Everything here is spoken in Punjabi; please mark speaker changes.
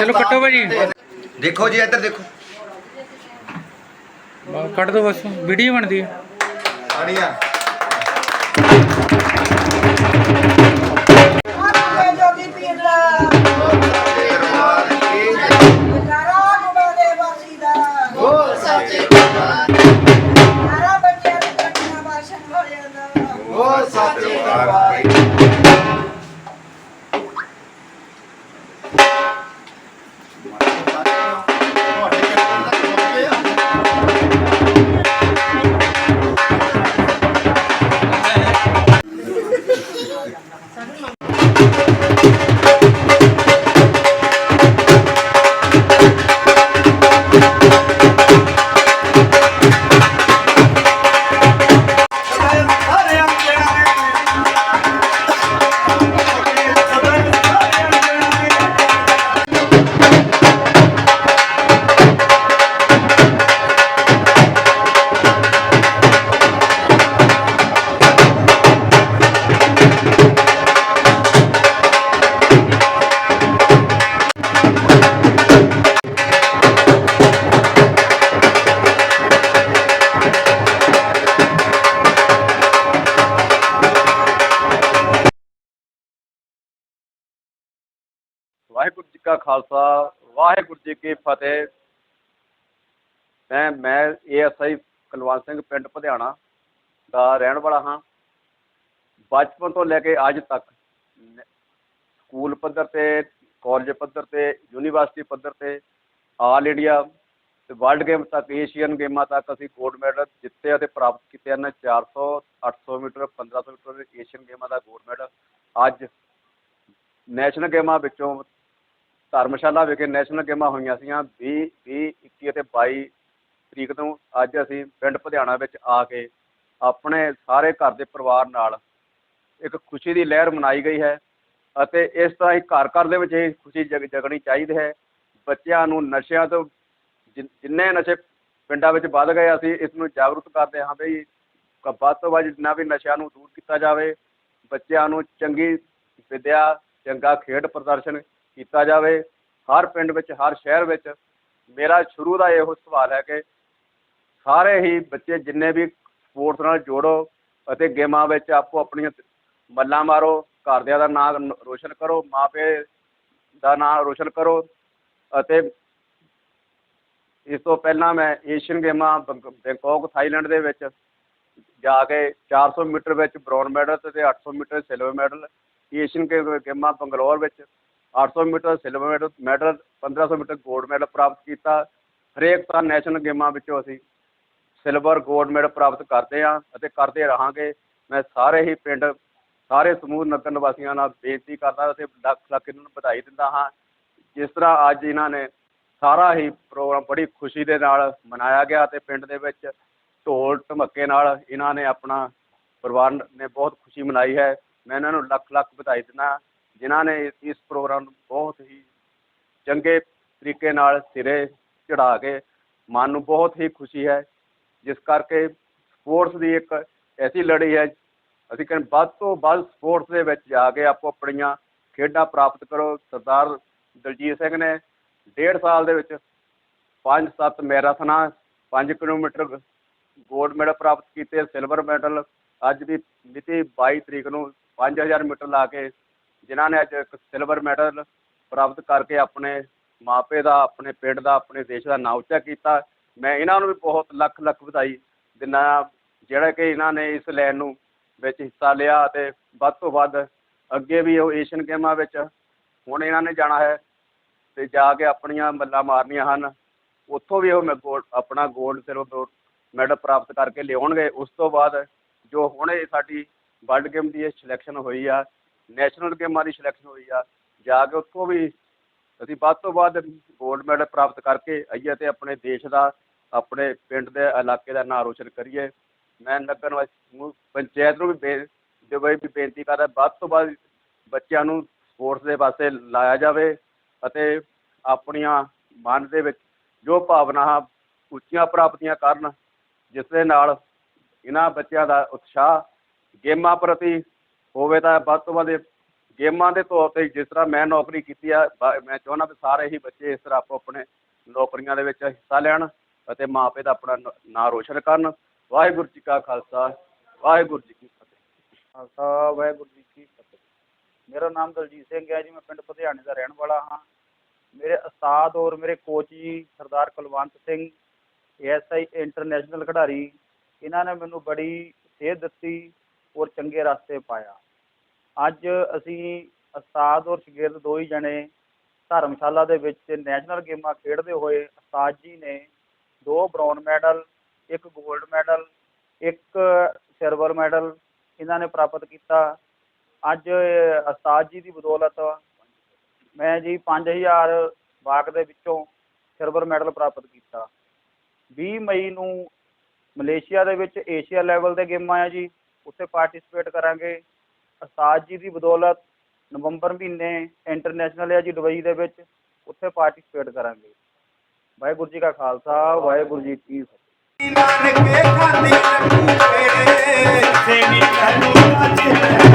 Speaker 1: ਚਲੋ ਕੱਟੋ ਭਾਜੀ। ਦੇਖੋ ਜੀ ਇੱਧਰ ਦੇਖੋ।
Speaker 2: ਕੱਟ ਦੋ ਬਸ ਵੀਡੀਓ ਬਣਦੀ ਹੈ।
Speaker 1: ਆੜੀਆ
Speaker 3: ਖਾਲਸਾ, ਵਾਹਿਗੁਰੂ ਜੀ ਕੀ ਫਤਿਹ। ਮੈਂ ਮੈਂ ਏਐਸਆਈ ਕੁਲਵੰਤ ਸਿੰਘ ਪਿੰਡ ਪਧਿਆਣਾ ਦਾ ਰਹਿਣ ਵਾਲਾ ਹਾਂ। ਬਚਪਨ ਤੋਂ ਲੈ ਕੇ ਅੱਜ ਤੱਕ ਸਕੂਲ ਪੱਧਰ ਤੇ, ਕਾਲਜ ਪੱਧਰ ਤੇ, ਯੂਨੀਵਰਸਿਟੀ ਪੱਧਰ ਤੇ, ਆਲ ਇੰਡੀਆ ਤੇ ਵਰਲਡ ਗੇਮ ਤੱਕ, ਏਸ਼ੀਅਨ ਗੇਮਾਂ ਤੱਕ ਅਸੀਂ ਗੋਲਡ ਮੈਡਲ ਜਿੱਤੇ ਅਤੇ ਪ੍ਰਾਪਤ ਕੀਤੇ ਹਨ। 400 800 ਮੀਟਰ 1500 ਮੀਟਰ ਏਸ਼ੀਅਨ ਗੇਮਾਂ ਦਾ ਗੋਲਡ ਮੈਡਲ। ਅੱਜ ਨੈਸ਼ਨਲ ਗੇਮਾਂ ਵਿੱਚੋਂ ਧਰਮਸ਼ਾਲਾ ਵਿਖੇ ਨੈਸ਼ਨਲ ਗੇਮਾਂ ਹੋਈਆਂ ਸੀਗੀਆਂ ਵੀਹ ਵੀਹ, ਇੱਕੀ ਅਤੇ ਬਾਈ ਤਰੀਕ ਨੂੰ ਅੱਜ ਅਸੀਂ ਪਿੰਡ ਪਧਿਆਣਾ ਵਿੱਚ ਆ ਕੇ ਆਪਣੇ ਸਾਰੇ ਘਰ ਦੇ ਪਰਿਵਾਰ ਨਾਲ ਇੱਕ ਖੁਸ਼ੀ ਦੀ ਲਹਿਰ ਮਨਾਈ ਗਈ ਹੈ ਅਤੇ ਇਸ ਤਰ੍ਹਾਂ ਹੀ ਘਰ ਘਰ ਦੇ ਵਿੱਚ ਇਹ ਖੁਸ਼ੀ ਜਗ ਜਗਣੀ ਚਾਹੀਦੀ ਹੈ। ਬੱਚਿਆਂ ਨੂੰ ਨਸ਼ਿਆਂ ਤੋਂ ਜਿ- ਜਿੰਨੇ ਨਸ਼ੇ ਪਿੰਡਾਂ ਵਿੱਚ ਵੱਧ ਗਏ ਅਸੀਂ ਇਸ ਨੂੰ ਜਾਗਰੂਕ ਕਰਦੇ ਹਾਂ ਵੀ ਕ- ਵੱਧ ਤੋਂ ਵੱਧ ਜਿੰਨਾ ਵੀ ਨਸ਼ਿਆਂ ਨੂੰ ਦੂਰ ਕੀਤਾ ਜਾਵੇ। ਬੱਚਿਆਂ ਨੂੰ ਚੰਗੀ ਵਿੱਦਿਆ, ਚੰਗਾ ਖੇਡ ਪ੍ਰਦਰਸ਼ਨ ਕੀਤਾ ਜਾਵੇ। ਹਰ ਪਿੰਡ ਵਿੱਚ, ਹਰ ਸ਼ਹਿਰ ਵਿੱਚ ਮੇਰਾ ਸ਼ੁਰੂ ਦਾ ਇਹੋ ਸਵਾਲ ਹੈ ਕਿ ਸਾਰੇ ਹੀ ਬੱਚੇ ਜਿੰਨੇ ਵੀ ਸਪੋਰਟਸ ਨਾਲ ਜੋੜੋ ਅਤੇ ਗੇਮਾਂ ਵਿੱਚ ਆਪੋ ਆਪਣੀਆਂ ਮੱਲਾਂ ਮਾਰੋ, ਘਰਦਿਆਂ ਦਾ ਨਾਮ ਰੋਸ਼ਨ ਕਰੋ ਮਾਪੇ ਦਾ ਨਾਮ ਰੋਸ਼ਨ ਕਰੋ ਅਤੇ ਇਸ ਤੋਂ ਪਹਿਲਾਂ ਮੈਂ ਏਸ਼ੀਅਨ ਗੇਮਾਂ ਬੰਕ- ਬੈਂਕਾਕ, ਥਾਈਲੈਂਡ ਦੇ ਵਿੱਚ ਜਾ ਕੇ 400 ਮੀਟਰ ਵਿੱਚ ਬ੍ਰੌਨ ਮੈਡਲ ਤੇ 800 ਮੀਟਰ ਸਿਲਵਰ ਮੈਡਲ, ਏਸ਼ੀਅਨ ਗੇ- ਗੇਮਾਂ ਬੰਗਲੌਰ ਵਿੱਚ 800 metre silver medal medal 1500 metre gold medal ਪ੍ਰਾਪਤ ਕੀਤਾ। ਹਰੇਕ ਤਰ੍ਹਾਂ ਨੈਸ਼ਨਲ ਗੇਮਾਂ ਵਿੱਚੋਂ ਅਸੀਂ ਸਿਲਵਰ ਗੋਲਡ ਮੈਡਲ ਪ੍ਰਾਪਤ ਕਰਦੇ ਹਾਂ ਅਤੇ ਕਰਦੇ ਰਹਾਂਗੇ। ਮੈਂ ਸਾਰੇ ਹੀ ਪਿੰਡ, ਸਾਰੇ ਸਮੂਹ ਨਗਰ ਨਿਵਾਸੀਆਂ ਨਾਲ ਬੇਨਤੀ ਕਰਦਾ ਅਤੇ ਲੱਖ ਲੱਖ ਇਹਨਾਂ ਨੂੰ ਵਧਾਈ ਦਿੰਦਾ ਹਾਂ। ਜਿਸ ਤਰ੍ਹਾਂ ਅੱਜ ਇਹਨਾਂ ਨੇ ਸਾਰਾ ਹੀ ਪ੍ਰੋਗਰਾਮ ਬੜੀ ਖੁਸ਼ੀ ਦੇ ਨਾਲ ਮਨਾਇਆ ਗਿਆ ਅਤੇ ਪਿੰਡ ਦੇ ਵਿੱਚ ਢੋਲ ਢਮੱਕੇ ਨਾਲ ਇਹਨਾਂ ਨੇ ਆਪਣਾ ਪਰਿਵਾਰ ਨੇ ਬਹੁਤ ਖੁਸ਼ੀ ਮਨਾਈ ਹੈ। ਮੈਂ ਇਹਨਾਂ ਨੂੰ ਲੱਖ ਲੱਖ ਵਧਾਈ ਦਿੰਦਾ ਜਿਨ੍ਹਾਂ ਨੇ ਇਸ- ਪ੍ਰੋਗਰਾਮ ਨੂੰ ਬਹੁਤ ਹੀ ਚੰਗੇ ਤਰੀਕੇ ਨਾਲ ਸਿਰੇ ਚੜ੍ਹਾ ਕੇ ਮਨ ਨੂੰ ਬਹੁਤ ਹੀ ਖੁਸ਼ੀ ਹੈ, ਜਿਸ ਕਰਕੇ ਸਪੋਰਟਸ ਦੀ ਇੱਕ ਐਸੀ ਲੜੀ ਹੈ, ਅਸੀਂ ਕਹਿੰਦੇ ਵੱਧ ਤੋਂ ਵੱਧ ਸਪੋਰਟਸ ਦੇ ਵਿੱਚ ਜਾ ਕੇ ਆਪੋ ਆਪਣੀਆਂ ਖੇਡਾਂ ਪ੍ਰਾਪਤ ਕਰੋ। ਸਰਦਾਰ ਦਲਜੀਤ ਸਿੰਘ ਨੇ ਡੇਢ ਸਾਲ ਦੇ ਵਿੱਚ ਪੰਜ ਸੱਤ ਮੈਰਾਥਨਾਂ 5 ਕਿਲੋਮੀਟਰ ਗੋਲਡ ਮੈਡਲ ਪ੍ਰਾਪਤ ਕੀਤੇ, ਸਿਲਵਰ ਮੈਡਲ, ਅੱਜ ਦੀ ਮਿਤੀ 22 ਤਰੀਕ ਨੂੰ 5000 ਮੀਟਰ ਲਾ ਕੇ ਜਿਨ੍ਹਾਂ ਨੇ ਅੱਜ ਇੱਕ ਸਿਲਵਰ ਮੈਡਲ ਪ੍ਰਾਪਤ ਕਰਕੇ ਆਪਣੇ ਮਾਪੇ ਦਾ, ਆਪਣੇ ਪਿੰਡ ਦਾ, ਆਪਣੇ ਦੇਸ਼ ਦਾ ਨਾਂ ਉੱਚਾ ਕੀਤਾ। ਮੈਂ ਇਹਨਾਂ ਨੂੰ ਵੀ ਬਹੁਤ ਲੱਖ ਲੱਖ ਵਧਾਈ ਦਿੰਦਾ ਹਾਂ। ਜਿਹੜਾ ਕਿ ਇਹਨਾਂ ਨੇ ਇਸ ਲੈਣ ਨੂੰ ਵਿੱਚ ਹਿੱਸਾ ਲਿਆ ਅਤੇ ਵੱਧ ਤੋਂ ਵੱਧ ਅੱਗੇ ਵੀ ਉਹ ਏਸ਼ੀਅਨ ਗੇਮਾਂ ਵਿੱਚ ਹੁਣ ਇਹਨਾਂ ਨੇ ਜਾਣਾ ਹੈ ਅਤੇ ਜਾ ਕੇ ਆਪਣੀਆਂ ਮੱਲਾਂ ਮਾਰਨੀਆਂ ਹਨ। ਉੱਥੋਂ ਵੀ ਉਹ ਮੈਂ ਗੋਲ ਆਪਣਾ ਗੋਲਡ ਸਿਲਵਰ ਮੈਡਲ ਪ੍ਰਾਪਤ ਕਰਕੇ ਲਿਆਉਣਗੇ। ਉਸ ਤੋਂ ਬਾਅਦ ਜੋ ਹੁਣ ਇਹ ਸਾਡੀ ਵਰਲਡ ਗੇਮ ਦੀ ਇਹ ਸਿਲੈਕਸ਼ਨ ਹੋਈ ਆ ਨੈਸ਼ਨਲ ਗੇਮਾਂ ਦੀ ਸਿਲੈਕਸ਼ਨ ਹੋਈ ਆ। ਜਾ ਕੇ ਉੱਥੋਂ ਵੀ ਅਸੀਂ ਵੱਧ ਤੋਂ ਵੱਧ ਗੋਲਡ ਮੈਡਲ ਪ੍ਰਾਪਤ ਕਰਕੇ ਆਈਏ ਅਤੇ ਆਪਣੇ ਦੇਸ਼ ਦਾ, ਆਪਣੇ ਪਿੰਡ ਦੇ ਇਲਾਕੇ ਦਾ ਨਾਂ ਰੋਸ਼ਨ ਕਰੀਏ। ਮੈਂ ਨਗਰ ਨਿਵਾਸੀ ਸਮੂਹ ਪੰਚਾਇਤ ਨੂੰ ਵੀ ਬੇ- ਦੇ ਵੀ ਬੇਨਤੀ ਕਰਦਾ, ਵੱਧ ਤੋਂ ਵੱਧ ਬੱਚਿਆਂ ਨੂੰ ਸਪੋਰਟਸ ਦੇ ਪਾਸੇ ਲਾਇਆ ਜਾਵੇ ਅਤੇ ਆਪਣੀਆਂ ਮਨ ਦੇ ਵਿੱਚ ਜੋ ਭਾਵਨਾਵਾਂ ਉੱਚੀਆਂ ਪ੍ਰਾਪਤੀਆਂ ਕਰਨ, ਜਿਸ ਦੇ ਨਾਲ ਇਹਨਾਂ ਬੱਚਿਆਂ ਦਾ ਉਤਸ਼ਾਹ ਗੇਮਾਂ ਪ੍ਰਤੀ ਹੋਵੇ ਤਾਂ ਵੱਧ ਤੋਂ ਵੱਧ ਗੇਮਾਂ ਦੇ ਤੌਰ ਤੇ ਜਿਸ ਤਰ੍ਹਾਂ ਮੈਂ ਨੌਕਰੀ ਕੀਤੀ ਆ, ਬ- ਮੈਂ ਚਾਹੁੰਦਾ ਵੀ ਸਾਰੇ ਹੀ ਬੱਚੇ ਇਸ ਤਰ੍ਹਾਂ ਆਪੋ ਆਪਣੇ ਨੌਕਰੀਆਂ ਦੇ ਵਿੱਚ ਹਿੱਸਾ ਲੈਣ ਅਤੇ ਮਾਪੇ ਦਾ ਆਪਣਾ ਨ- ਨਾਂ ਰੋਸ਼ਨ ਕਰਨ। ਵਾਹਿਗੁਰੂ ਜੀ ਕਾ ਖਾਲਸਾ, ਵਾਹਿਗੁਰੂ ਜੀ ਕੀ ਫਤਿਹ।
Speaker 4: ਖਾਲਸਾ, ਵਾਹਿਗੁਰੂ ਜੀ ਕੀ ਫਤਿਹ। ਮੇਰਾ ਨਾਮ ਦਲਜੀਤ ਸਿੰਘ ਹੈ ਜੀ, ਮੈਂ ਪਿੰਡ ਪਧਿਆਣੇ ਦਾ ਰਹਿਣ ਵਾਲਾ ਹਾਂ। ਮੇਰੇ ਉਸਤਾਦ ਔਰ ਮੇਰੇ coach ji Sardar Kulwant Singh ASI international ਖਿਡਾਰੀ, ਇਹਨਾਂ ਨੇ ਮੈਨੂੰ ਬੜੀ ਸੇਧ ਦਿੱਤੀ। ਔਰ ਚੰਗੇ ਰਸਤੇ ਪਾਇਆ। ਅੱਜ ਅਸੀਂ ਉਸਤਾਦ ਔਰ ਸ਼ਾਗਿਰਦ ਦੋ ਹੀ ਜਣੇ ਧਰਮਸ਼ਾਲਾ ਦੇ ਵਿੱਚ ਨੈਸ਼ਨਲ ਗੇਮਾਂ ਖੇਡਦੇ ਹੋਏ ਉਸਤਾਦ ਜੀ ਨੇ ਦੋ ਬ੍ਰੌਨ ਮੈਡਲ ਇੱਕ 골ਡ ਮੈਡਲ ਇੱਕ ਸਿਲਵਰ ਮੈਡਲ ਇਹਨਾਂ ਨੇ ਪ੍ਰਾਪਤ ਕੀਤਾ। ਅੱਜ ਇਹ ਉਸਤਾਦ ਜੀ ਦੀ ਬਦੌਲਤ ਮੈਂ ਜੀ 5000 ਵਾਕ ਦੇ ਵਿੱਚੋਂ ਸਿਲਵਰ ਮੈਡਲ ਪ੍ਰਾਪਤ ਕੀਤਾ। 20 ਮਈ ਨੂੰ ਮਲੇਸ਼ੀਆ ਦੇ ਵਿੱਚ ਏਸ਼ੀਆ ਲੈਵਲ ਦੇ ਗੇਮਾਂ ਆ ਜੀ। ਉੱਥੇ ਪਾਰਟਿਸਿਪੇਟ ਕਰਾਂਗੇ। ਉਸਤਾਦ ਜੀ ਦੀ ਬਦੌਲਤ ਨਵੰਬਰ ਮਹੀਨੇ ਇੰਟਰਨੈਸ਼ਨਲ ਹੈ ਜੀ ਦੁਬਈ ਦੇ ਵਿੱਚ, ਉੱਥੇ ਪਾਰਟਿਸਿਪੇਟ ਕਰਾਂਗੇ। ਵਾਹਿਗੁਰੂ ਜੀ ਕਾ ਖਾਲਸਾ, ਵਾਹਿਗੁਰੂ ਜੀ ਕੀ ਫਤਿਹ।
Speaker 5: ਨਾਨਕੇ ਖਾਂਦੀ ਰੱਖੂਗੇ ਸੇਨੀ ਕਰੂ ਬੱਚੇ